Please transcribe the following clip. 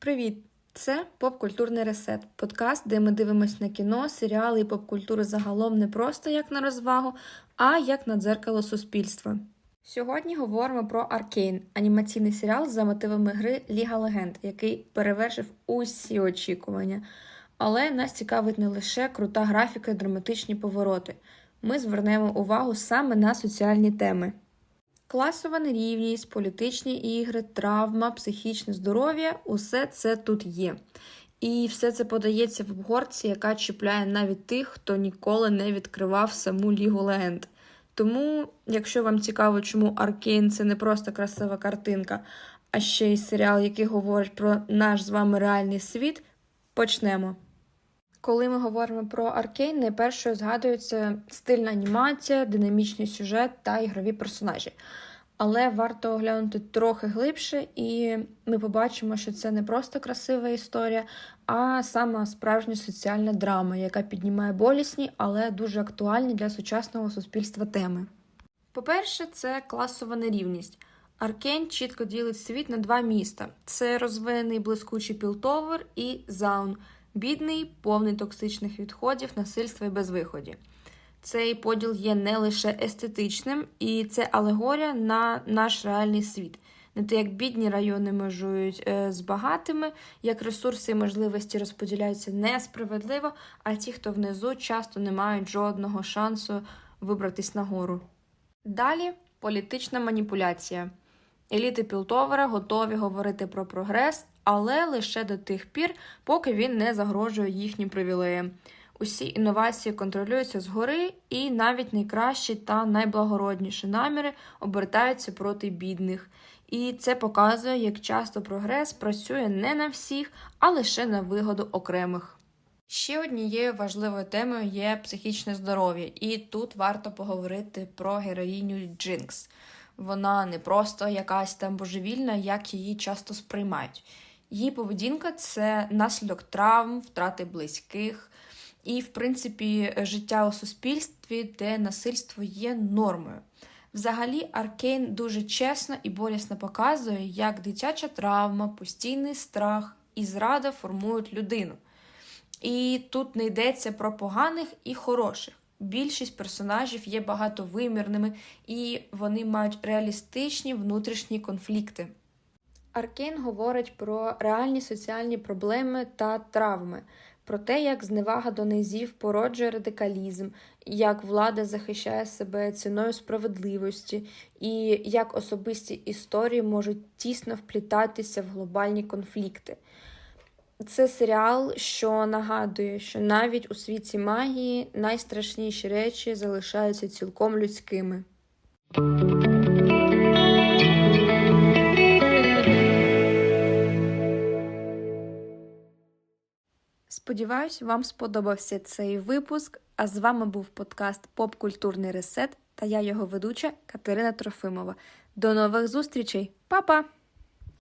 Привіт! Це попкультурний ресет, подкаст, де ми дивимося на кіно, серіали і попкультуру загалом не просто як на розвагу, а як на дзеркало суспільства. Сьогодні говоримо про Аркейн, анімаційний серіал за мотивами гри Ліга Легенд, який перевершив усі очікування. Але нас цікавить не лише крута графіка і драматичні повороти. Ми звернемо увагу саме на соціальні теми. Класова нерівність, політичні ігри, травма, психічне здоров'я усе це тут є. І все це подається в обгорці, яка чіпляє навіть тих, хто ніколи не відкривав саму Лігу Легенд. Тому, якщо вам цікаво, чому Аркейн це не просто красива картинка, а ще й серіал, який говорить про наш з вами реальний світ, почнемо. Коли ми говоримо про Аркейн, найпершою згадується стильна анімація, динамічний сюжет та ігрові персонажі. Але варто оглянути трохи глибше, і ми побачимо, що це не просто красива історія, а саме справжня соціальна драма, яка піднімає болісні, але дуже актуальні для сучасного суспільства теми. По-перше, це класова нерівність. Аркейн чітко ділить світ на два міста: це розвинений блискучий Пілтовер і Заун, бідний, повний токсичних відходів, насильства і безвиході. Цей поділ є не лише естетичним, і це алегорія на наш реальний світ. Не те, як бідні райони межують е, з багатими, як ресурси і можливості розподіляються несправедливо, а ті, хто внизу, часто не мають жодного шансу вибратись нагору. Далі політична маніпуляція. Еліти Пілтовера готові говорити про прогрес, але лише до тих пір, поки він не загрожує їхнім привілеям. Усі інновації контролюються згори, і навіть найкращі та найблагородніші наміри обертаються проти бідних. І це показує, як часто прогрес працює не на всіх, а лише на вигоду окремих. Ще однією важливою темою є психічне здоров'я, і тут варто поговорити про героїню Джинкс. Вона не просто якась там божевільна, як її часто сприймають. Її поведінка це наслідок травм, втрати близьких. І, в принципі, життя у суспільстві, де насильство є нормою. Взагалі, Аркейн дуже чесно і болісно показує, як дитяча травма, постійний страх і зрада формують людину. І тут не йдеться про поганих і хороших. Більшість персонажів є багатовимірними, і вони мають реалістичні внутрішні конфлікти. Аркейн говорить про реальні соціальні проблеми та травми про те, як зневага до низів породжує радикалізм, як влада захищає себе ціною справедливості, і як особисті історії можуть тісно вплітатися в глобальні конфлікти. Це серіал, що нагадує, що навіть у світі магії найстрашніші речі залишаються цілком людськими. Сподіваюсь, вам сподобався цей випуск. А з вами був подкаст Попкультурний ресет та я його ведуча Катерина Трофимова. До нових зустрічей, Па-па!